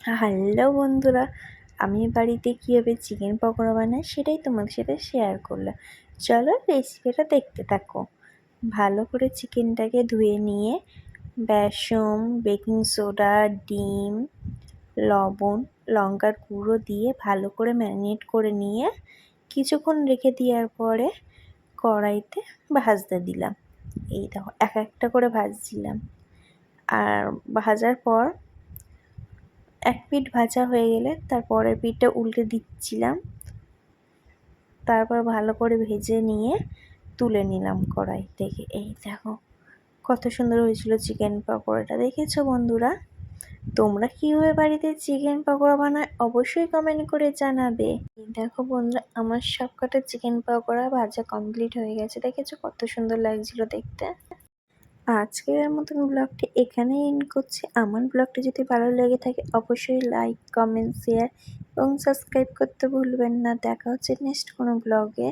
Hello বন্ধুরা, আমি বাড়িতে কীভাবে চিকেন পকোড়া বানাই সেটাই তোমাদের সাথে শেয়ার করলাম। চলো রেসিপিটা দেখতে থাকো। ভালো করে চিকেনটাকে ধুয়ে নিয়ে বেসন বেকিং সোডা ডিম, লবণ, লঙ্কার গুঁড়ো দিয়ে ভালো করে ম্যারিনেট করে নিয়ে কিছুক্ষণ রেখে দেওয়ার পরে কড়াইতে ভাজতে দিলাম। এই দেখো, এক একটা করে ভাজছিলাম। আর ভাজার পর এক পিঠ ভাজা হয়ে গেলে তারপরের পিঠটা উল্টে দিচ্ছিলাম। তারপর ভালো করে ভেজে নিয়ে তুলে নিলাম কড়াই থেকে। এই দেখো, কত সুন্দর হয়েছিল চিকেন পকোড়াটা। দেখেছ বন্ধুরা? তোমরা কীভাবে বাড়িতে চিকেন পকোড়া বানায় অবশ্যই কমেন্ট করে জানাবে। দেখো বন্ধুরা, আমার সব কটা চিকেন পকোড়া ভাজা কমপ্লিট হয়ে গেছে। দেখেছ কত সুন্দর লাগছিল দেখতে? আজকের মতন ব্লগটি এখানে এন্ড করছি। আমার ব্লগটি যদি ভালো লেগে থাকে, অবশ্যই লাইক কমেন্ট শেয়ার এবং সাবস্ক্রাইব করতে ভুলবেন না। দেখা হচ্ছে নেক্সট কোনো ব্লগে।